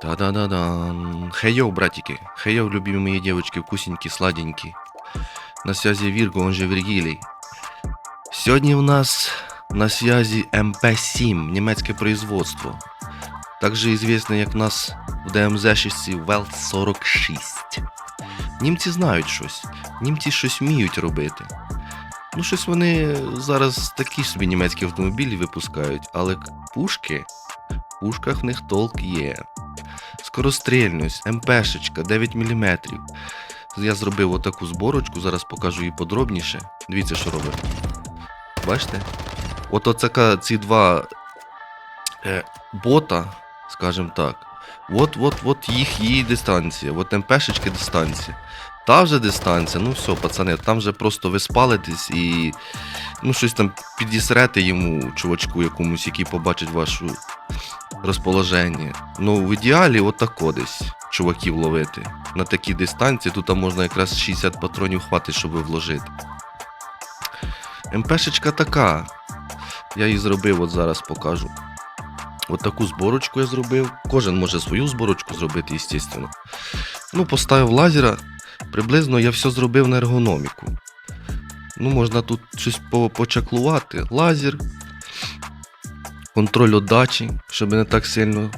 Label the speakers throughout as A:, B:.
A: Та-да-да-да. Хей-йоу, братики. Хей-йоу, любимые девочки, вкусненькие, сладенькие. На связи Вирго, он же Вергилий. Сьогодні в нас на связи МП-7, німецьке производство. Также известно як в нас в ДМЗ-шісті Вел-46. Німці знають щось. Німці щось вміють робити. Ну, щось вони зараз такі собі німецькі автомобілі випускають, але пушки, в пушках в них толк є. Скорострільність, МПшечка 9 мм. Я зробив отаку зборочку, зараз покажу її подробніше. Дивіться, що робить. Бачите? От оцяка ці два е, бота, скажімо так. От, от, от їх її дистанція. От МПшечки дистанція. Та вже дистанція, ну все, пацани, там вже просто ви спалитесь і ну, щось там підісрете йому, чувачку якомусь, який побачить вашу розположення. Ну, в ідеалі отако десь чуваків ловити. На такій дистанції тут можна якраз 60 патронів хватить, щоб вложити. МПшечка така. Я її зробив, от зараз покажу. От таку зборочку я зробив. Кожен може свою зборочку зробити, звісно. Ну, поставив лазера. Приблизно я все зробив на ергономіку. Ну, можна тут щось почаклувати. Лазер, контроль отдачі, щоб не так сильно.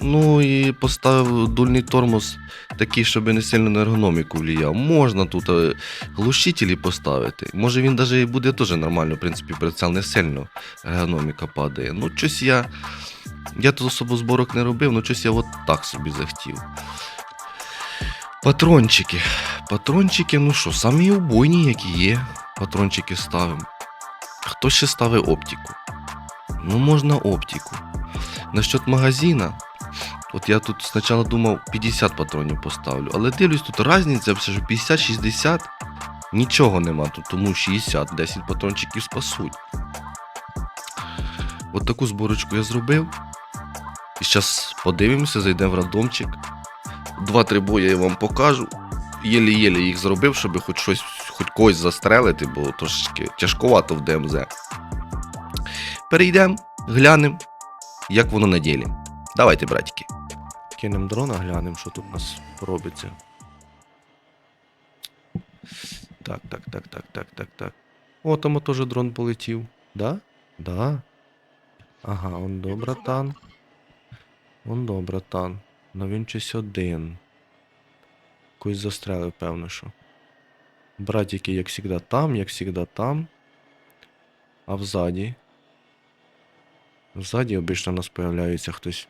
A: Ну і поставив дульний тормоз такий, щоб не сильно на ергономіку влияв. Можна тут е, глушителі поставити. Може він навіть і буде теж нормально, в принципі, прицел не сильно ергономіка падає. Ну, щось я. Я тут особо зборок не робив, ну щось я от так собі захотів. Патрончики. Патрончики, ну що, самі убойні, які є. Патрончики ставимо. Хто ще ставить оптику? Ну, можна оптику. Насчет магазина. От я тут спочатку думав 50 патронів поставлю, але дивлюсь, тут різниця, все ж 50-60. Нічого нема тут, тому 60, 10 патрончиків спасуть. От таку зборочку я зробив. І зараз подивимося, зайдемо в рандомчик. Два-три бої я вам покажу. Єлі-єлі їх зробив, щоб хоч щось, хоч когось застрелити, бо трошечки тяжковато в ДМЗ. Перейдемо, глянемо, як воно на ділі. Давайте, братики. Кинемо дрона, глянемо, що тут у нас робиться. Так, так, так, так, так, так, так. О, там теж дрон полетів. Да? Да. Ага, он до, братан. Он до, братан. Ну він щось один. Когось застрелив, певно, що. Братики, як завжди, там, як завжди, там. А взаді. Ззаді обично у нас появляється хтось.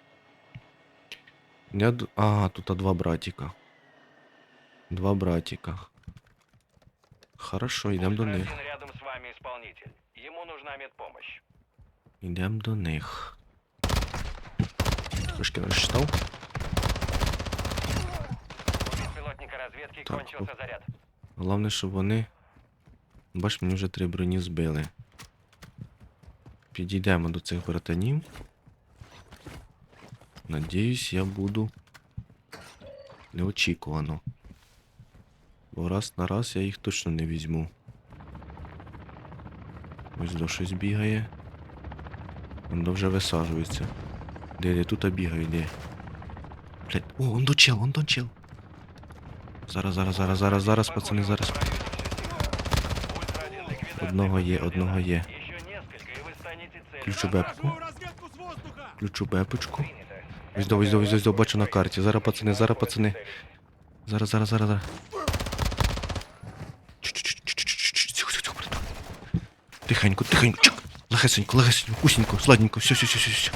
A: Я... Ага, тут два братика. Два братика. Хорошо, йдемо до них.
B: Рядом с вами исполнитель. Ему нужна медпомощь.
A: Йдемо до них. Трошки розчитав.
B: Разведки
A: Так,
B: кончился заряд.
A: Головне, щоб вони. Бач, мені вже три броні збили. Підійдемо до цих братанів. Надіюсь, я буду неочікувано. Бо раз на раз я їх точно не візьму. Ось до щось бігає. Воно вже висаджується. Де, де тут бігає, де? Блять, о, он до чел, он до чел. Зараз, зараз, зараз, зараз, зараз, пацани, зараз. Одного є, одного є. Включу бепку. Включу бепочку. Ось до, ось до, ось до, бачу на карті. Зараз, пацани, зараз, пацани. Зараз, зараз, зараз, зараз. Тихенько, тихенько. Чик. Легесенько, легесенько, вкусненько, сладенько. Все, все, все, все, все.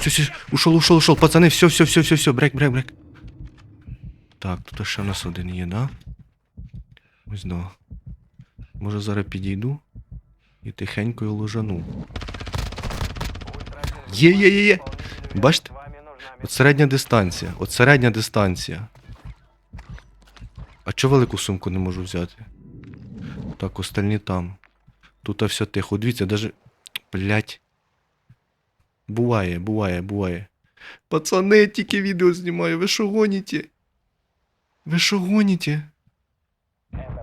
A: Все, все, ушел, ушел, ушел. Пацани, все, все, все, все, все. Брек, брек, брек. Так, тут ще в нас один є, да? Ось до. Може зараз підійду і тихенько його ложану. Є, є, є, є. Бачите? От середня дистанція. От середня дистанція. А чого велику сумку не можу взяти? Так, остальні там. Тут все тихо. Дивіться, даже. Блять. Буває, буває, буває. Пацани, я тільки відео знімаю. Ви що гоніте? Ви що гоніте?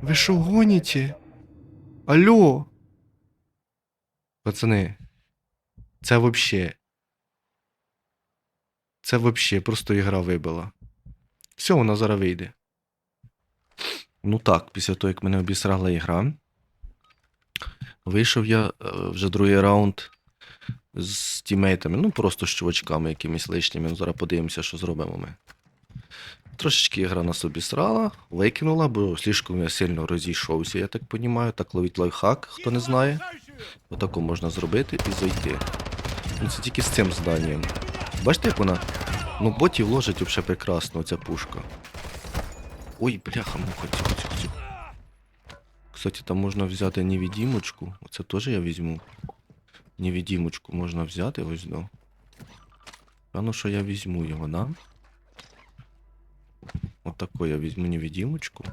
A: Ви що гоніте? Алло? Пацани. Це вообще. Це взагалі просто ігра вибила. Все, вона зараз вийде. Ну так, після того, як мене обісрала ігра. Вийшов я е, вже другий раунд з тімейтами, ну просто з чувачками якимись лишніми. Зараз подивимося, що зробимо ми. Трошечки ігра нас обісрала, викинула, бо слишком я сильно розійшовся, я так розумію. Так ловить лайфхак, хто не знає. Отако можна зробити і зайти. Ну це тільки з цим зданням. Бачите, як вона? Ну, ботів ложить взагалі прекрасно, ця пушка. Ой, бляха, муха, тихо, тихо, тихо. Кстати, там можна взяти невидимочку. Оце теж я візьму. Невидимочку можна взяти, ось до. Певно, що я візьму його, да? Отако я візьму невидимочку.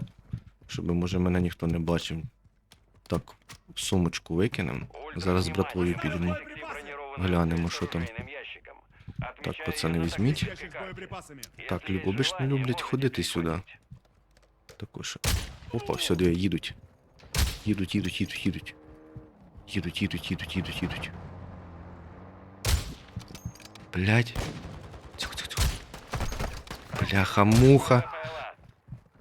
A: Щоб, може, мене ніхто не бачив. Так, сумочку викинемо. Зараз з братвою підемо. Глянемо, що там. Так, пацани, візьміть. Так, обично люблять ходити сюди. Також. Опа, все, диви, їдуть. Їдуть, їдуть, їдуть, їдуть. Їдуть, їдуть, їдуть, їдуть, їдуть. Блять. Тихо, тихо, тихо. Бляха, муха.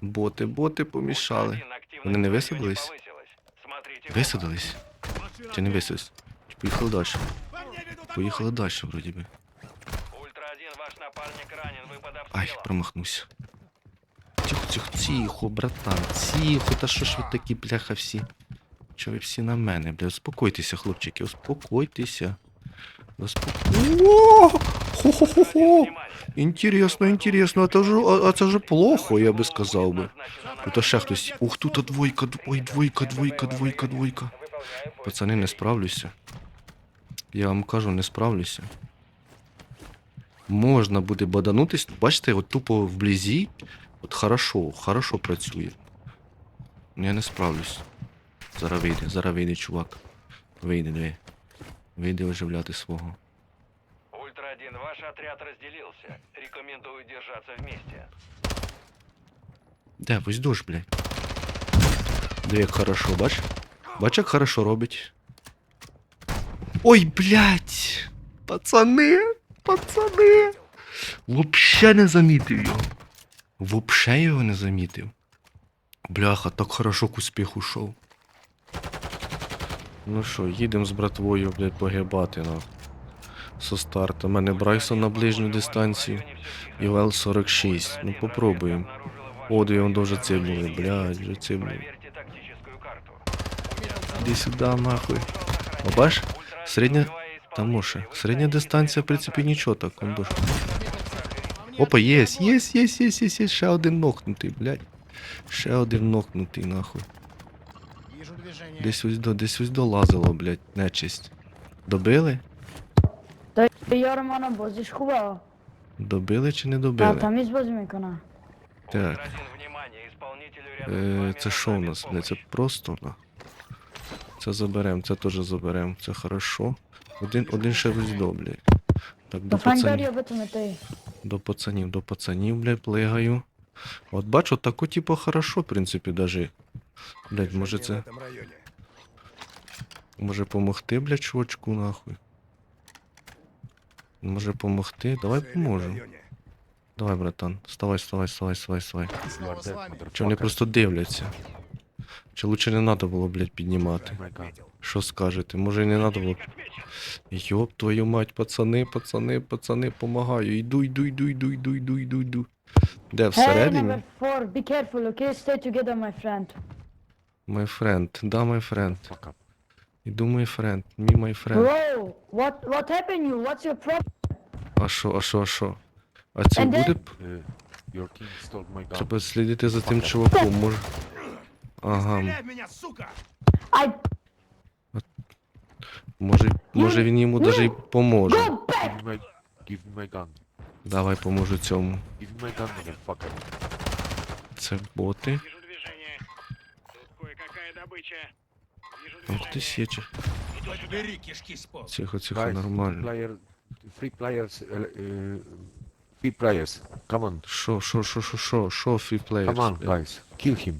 A: Боти, боти помішали. Вони не висадились? Висадились? Чи не висадились? Поїхали далі? Поїхали далі, вроді би.
B: Ультра-1, ваш напарник ранен, вы под
A: Ай, промахнувся. Тихо, тихо, тихо, братан, тихо, та що ж ви такі, бляха, всі? Чо ви всі на мене, бля? Успокойтеся, хлопчики, успокойтеся. Успоко... Хо-хо-хо-хо! Інтересно, інтересно, а це ж, а, а це ж плохо, я би сказав би. Тут ще хтось. Ух, тут двойка, дв- ой, двойка, двойка, двойка, двойка. Пацани, не справлюся. Я вам кажу, не справлюся. Можна буде баданутись. Бачите, от тупо вблизі. От хорошо, хорошо працює. Ну, Я не справлюсь. Зараз вийде, зараз вийде, чувак. Вийде, диви. Вийде оживляти свого.
B: Ультра-1, ваш отряд разделился. Рекомендую держаться вместе.
A: Де, ось душ, блядь. Диви, як хорошо, бач? Бач, як хорошо робить. Ой, блядь! Пацани! Пацани! Вообще не замітив його. Вообще його не замітив. Бляха, так хорошо к успіху шов. Ну що, їдемо з братвою, блядь, погибати на. Со старту. У мене Брайсон на ближню дистанцію. І ВЛ-46. Ну попробуємо. О, да он дуже цибнули, блядь, вже цибнули. Іди сюди, нахуй. О, бач? Середня. Та може. Середня дистанція, в принципі, нічого так, он дуже. Опа, єсть, єсть, єсть, єсть, єсть, єсть, ще один нокнутий, блядь. Ще один нокнутий, нахуй. Десь ось до, десь ось долазило, блядь, нечисть. Добили?
C: Dayı yarım ana bozuşku var.
A: Добили чи не добили? Так.
B: Ультра-1, внимание, исполнителю рядом с
A: Е, це що у нас, блядь, це просто, на. Це заберем, це теж заберем, це хорошо. Один, один ще до. Так, до пацанів.
C: med dig.
A: До пацанів, до пацанів, блядь, плигаю. От бачу, тако, типу, хорошо, в принципі, даже. Блядь, може це. Може помогти, блядь, чувачку, нахуй. Може помогти? Давай
D: Цели в
A: поможем. Давай, братан. Вставай, вставай, вставай, вставай, вставай. Чи вони просто дивляться? Чи лучше не треба було, блядь, піднімати? Що скажете? Може і не треба було. Йоп, твою мать, пацани, пацани, пацани, помагаю. Йду, йду, йду, йду, йду, йду, йду, йду. Де
C: Hey
A: всередині?
C: number four, be careful, okay? Stay together, my friend.
A: My friend, да, my friend. Іду, my friend, me, my friend.
C: Bro, what what happened you? What's your problem?
A: А що, а що, а що? А це
C: And
A: буде?
E: My gun.
A: Треба слідити за тим чуваком, може. Ага,
D: Стреляй в меня, сука!
C: I
A: може, може він йому даже й поможе.
C: go back.
E: Give me give me my gun.
A: Давай поможу цьому.
E: Give me my gun, motherfucker.
A: Це боти.
F: Вижу движение. Тут кое-какая добыча. Вижу
A: Там
F: движение.
A: хтось є чи.
D: Бери кишки с пола.
A: Тихо, тихо,
E: Guys,
A: нормально.
E: Player, three players, uh, uh, three players. Come on,
A: Що, що, що, що, що, що, фрі
E: come on, guys. Kill him.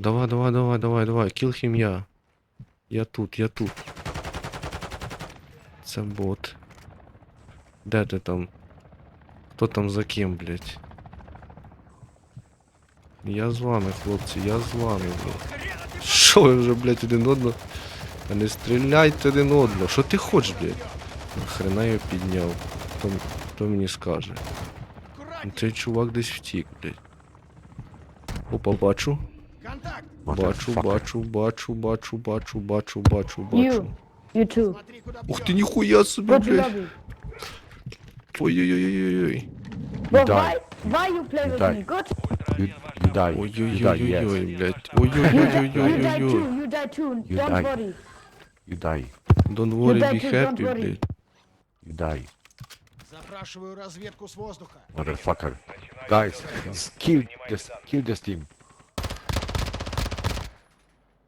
A: Давай, давай, давай, давай, давай, кіл хім я. Я тут, я тут. Це бот. Де ти там? Хто там за ким, блядь? Я з вами, хлопці, я з вами, блядь. Що ви вже, блядь, один одного? А не стріляйте один одного. Що ти хочеш, блядь? Нахрена я підняв. Хто, хто мені скаже? Цей чувак десь втік, блядь. Опа, бачу. Бачу, бачу, бачу, бачу, бачу, бачу, бачу, бачу.
C: You. You too.
A: Ух ти, ніхуя собі,
C: Go to
A: блядь.
C: lobby.
A: Ой-ой-ой-ой-ой.
C: Bro,
E: die.
C: why, why you play with
E: die.
C: me? Good.
E: You, you die. You die, yes.
A: Ой-ой-ой-ой, блядь.
C: You, die- you die
A: Ой-ой-ой-ой-ой.
C: too. You die too.
E: You
C: Don't
E: die.
C: worry.
E: You die.
A: Don't worry,
C: die
A: be
C: too,
A: happy,
C: worry.
A: блядь.
E: You die.
D: Запрашиваю разведку с воздуха.
E: Motherfucker. Guys, kill this, kill this team.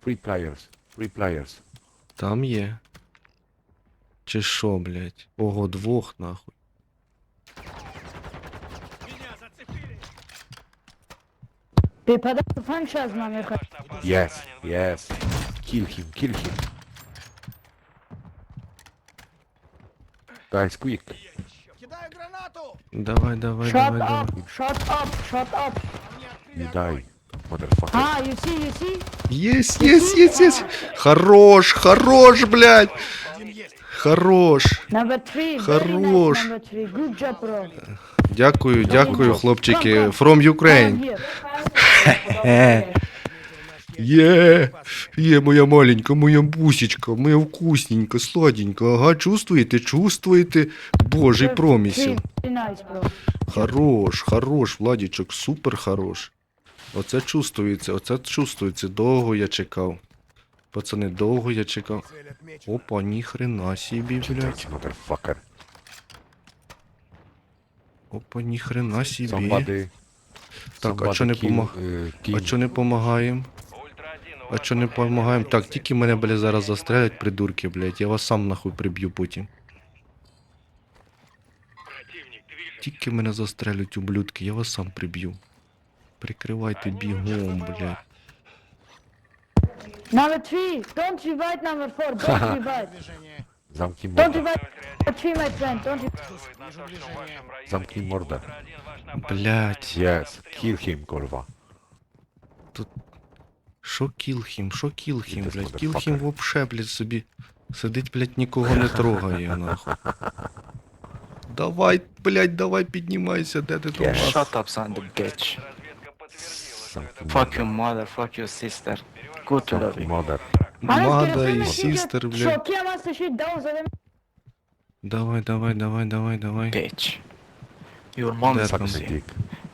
E: Three players. Three players.
A: Там є. Чи що, блядь? Ого, двох, нахуй.
F: Меня зацепили!
C: Ты подай фан сейчас.
B: Ваш напарник
E: Yes, yes. Kill him, kill him. Guys, quick.
D: Кидаю гранату.
A: Давай, давай,
C: Shut
A: давай, давай.
C: up. Shut up. Shut up.
D: По мне
E: Motherfucker.
C: Ah, you see, you see?
A: Єс, єс, єс, єс. Хорош, хорош, блядь. Хорош.
C: Number three. Very
A: Хорош.
C: number three. Good job, bro.
A: Дякую, дякую, хлопчики. From Ukraine.
C: here.
A: Є, є моя маленька, моя бусечка, моя вкусненька, сладенька. Ага, чувствуєте, чувствуєте? Божий промісел.
C: Very nice, bro.
A: Хорош, хорош, Владічок, супер хорош. Оце чувствується, оце чувствується. Довго я чекав. Пацани, довго я чекав. Опа, ніхрена собі, блядь. Опа, ніхрена собі. Так, а чо не помог-
E: uh,
A: А чо не помагаємо?
B: Ультра 1, у
A: А чо не помагаємо? Так, тільки мене, блядь, зараз застрелять, придурки, блядь. Я вас сам нахуй приб'ю потім. Тільки мене застрелять, ублюдки, я вас сам приб'ю. Прикривайте бігом, блядь.
C: Number three. Don't revive number four. Don't revive.
E: Замкни
C: Don't
E: морда.
C: revive number three, my friend. Don't revive.
E: Замкни морда.
B: Ультра 1, ваш напарник
A: Блядь.
B: ранен.
E: Yes, kill him, kurwa.
A: Шо кілхім, шо кілхім,
E: This
A: блядь.
E: motherfucker.
A: Вообще, блядь, собі сидить, блядь, нікого не трогає, нахуй. Давай, блядь, давай піднімайся, де ти там?
E: Yes.
G: Shut up, son of a bitch. Fuck your mother, fuck your sister. Go to
E: Замкни
G: lobby.
E: морда.
A: Мада і сістер, блядь.
C: Що, кем вас shit down за them?
A: Давай, давай, давай, давай, давай.
G: Bitch. Your mom is
A: That
E: Suck my
G: pussy.
E: dick.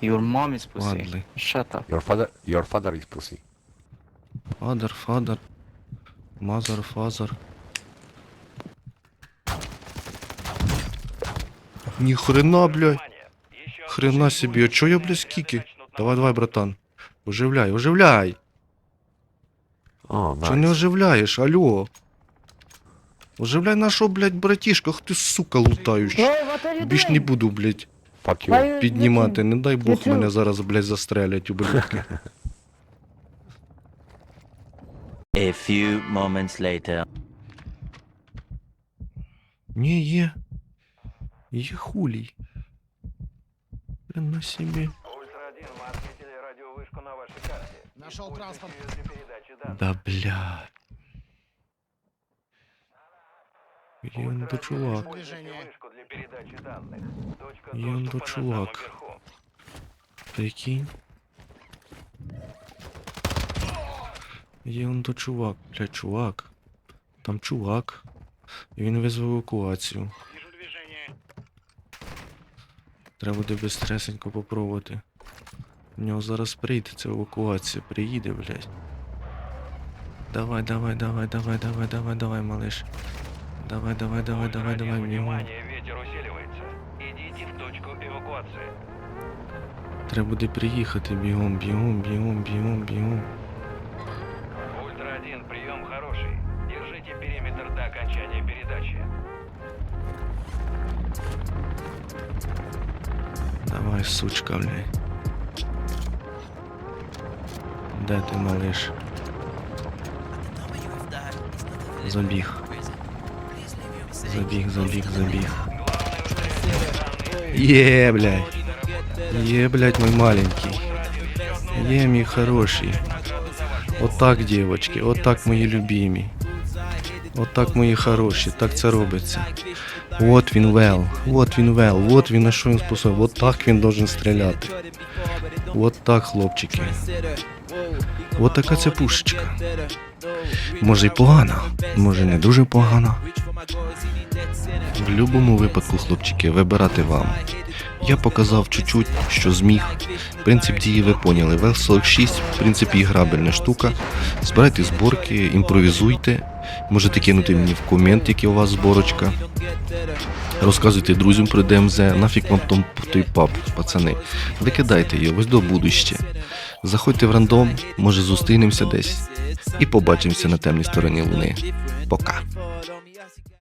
G: Your mom is pussy.
A: Ладно.
G: Shut up.
E: Your father, your father is pussy.
A: Фадер, фадер. Мазер, фазер. Ніхрена, блядь.
B: Внимание!
A: Хрена собі, а чо я, блядь,
B: начнут
A: Давай, давай, братан. Оживляй, оживляй.
E: Oh,
A: Чо не
E: nice.
A: оживляєш, алло? Оживляй нашого, блядь, братішка, ах ти сука лутаючий.
C: Bro, what are you
A: Більш не
C: doing?
A: буду, блядь,
E: Fuck
C: Why
E: you.
C: you
A: піднімати.
C: looking?
A: Не дай Бог
C: YouTube.
A: мене зараз, блядь, застрелять, ублюдки.
H: A few moments later.
A: Ні, є. Є хулій. Хрена собі.
B: Ультра 1, мы отметили радиовышку на вашей карте.
D: Нашел
B: Используйте
D: транспорт.
B: её для передачи данных.
A: Да бля. Є он до чувак.
B: Используйте вышку для передачи данных. Точка
A: Є он до
B: доступа на самом
A: чувак.
B: верху.
A: Прикинь. Є он до чувак, бля, чувак. Там чувак. І він визвав евакуацію.
F: Вижу движение.
A: Треба буде безстресенько попробувати. У нього зараз прийде ця евакуація, приїде, блядь. Давай, давай, давай, давай, давай, давай, давай, малыш. Давай, давай, давай, давай, давай.
B: Внимание, ветер усиливается. Идите в точку эвакуации.
A: Треба буде приїхати, бігом, бігом, бігом, бігом, бігом.
B: Ультра 1, прием хороший. Держите периметр до окончания передачи.
A: Давай, сучка, блядь. Де ти, малиш? Забіг. Забіг, забіг, забіг. Є, блядь. Є, блядь, мой маленький. Є, мій хороший. Отак, дівочки, отак, мої любимі. Отак, мої хороші, так це робиться. От він вел, от він вел, от він на що він способен, от так він должен стріляти. От так, хлопчики. От така це пушечка. Може й погана, може не дуже погана. В будь-якому випадку, хлопчики, вибирати вам. Я показав чуть-чуть, що зміг. Принцип дії ви поняли. Вел 46, в принципі, іграбельна штука. Збирайте зборки, імпровізуйте. Можете кинути мені в комент, які у вас зборочка. Розказуйте друзям про ДМЗ, нафіг вам том, той пап, пацани. Викидайте його, ось до будуще. Заходьте в рандом, може зустрінемося десь. І побачимося на темній стороні Луни. Пока.